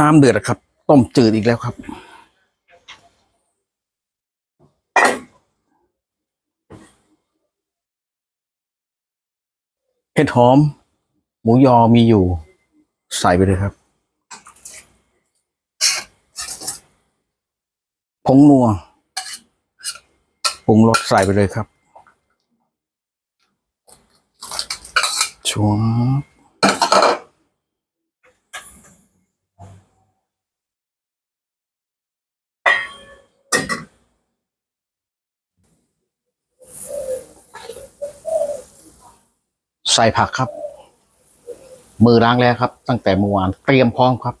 น้ำเดือดครับ ต้มจืดอีกแล้วครับ เห็ดหอม หมูยอมีอยู่ ใส่ไปเลยครับผงนัวปรุงรสใส่ไปเลยครับช่ว ใส่ผักครับ มือล้างแล้วครับ ตั้งแต่เมื่อวานเตรียมพร้อมครับ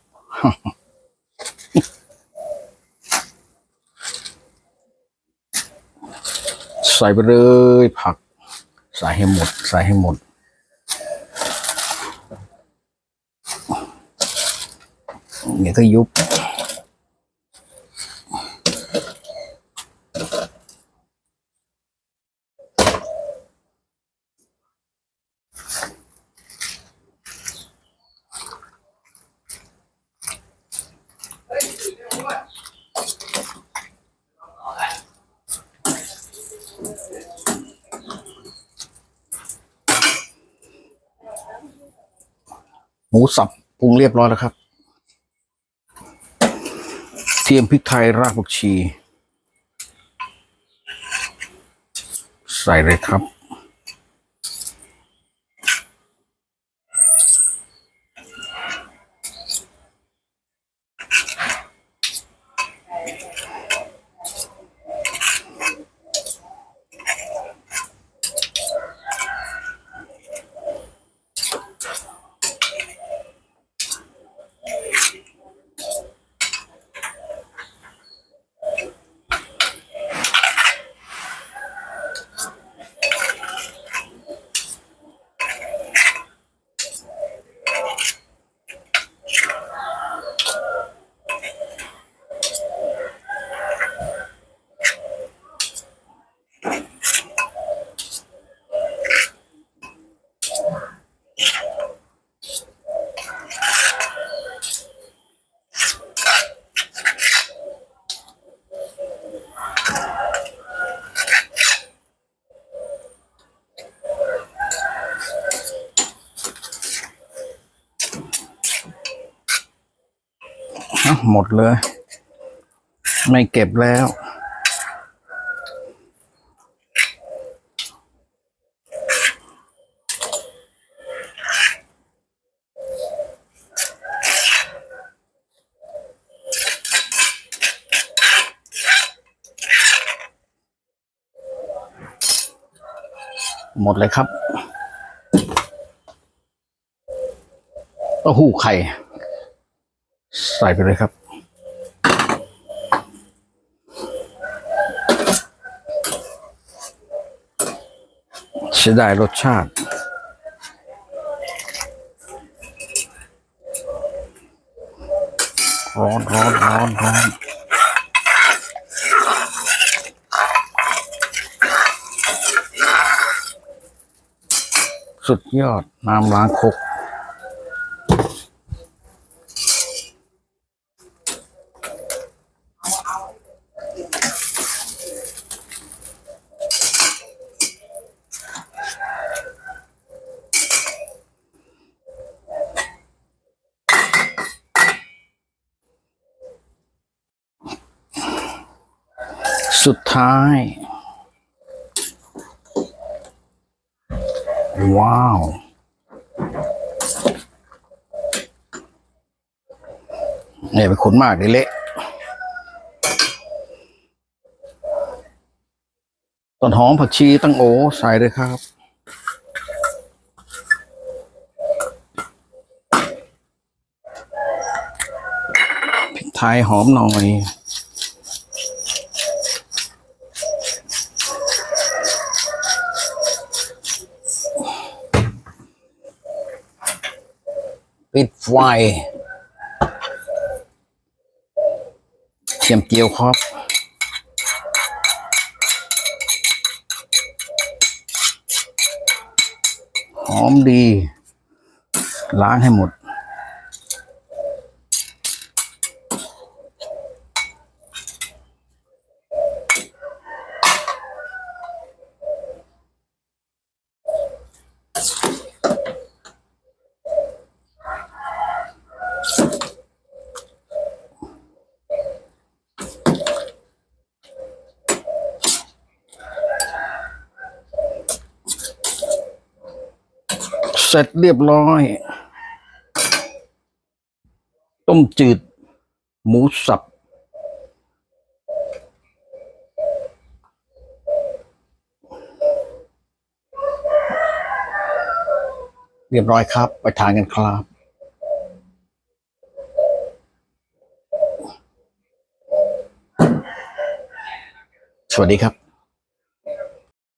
ใส่ไปเลยผัก ใส่ให้หมด ใส่ให้หมดเดี๋ยวก็ยุบ หมูสับปรุงเรียบร้อยแล้วครับ เทียมพริกไทยรากผักชี ใส่เลยครับ หมดเลย ไม่เก็บแล้ว หมดเลยครับเต้าหู้ไข่ ใส่ไปเลยครับเสียดายรสชาติร้อนร้อนร้อนร้อนสุดยอดน้ำล้างคก สุดท้าย ว้าว เนี่ยเป็นคนมากเลยเละต้นหอมผักชีตั้งโอใส่เลยครับพริกไทยหอมหน่อย ปิดไฟเตรียมเจียวครับหอมดี ล้างให้หมด you เสร็จเรียบร้อย ต้มจืด หมูสับ เรียบร้อยครับ ไปทานกันครับสวัสดีครับ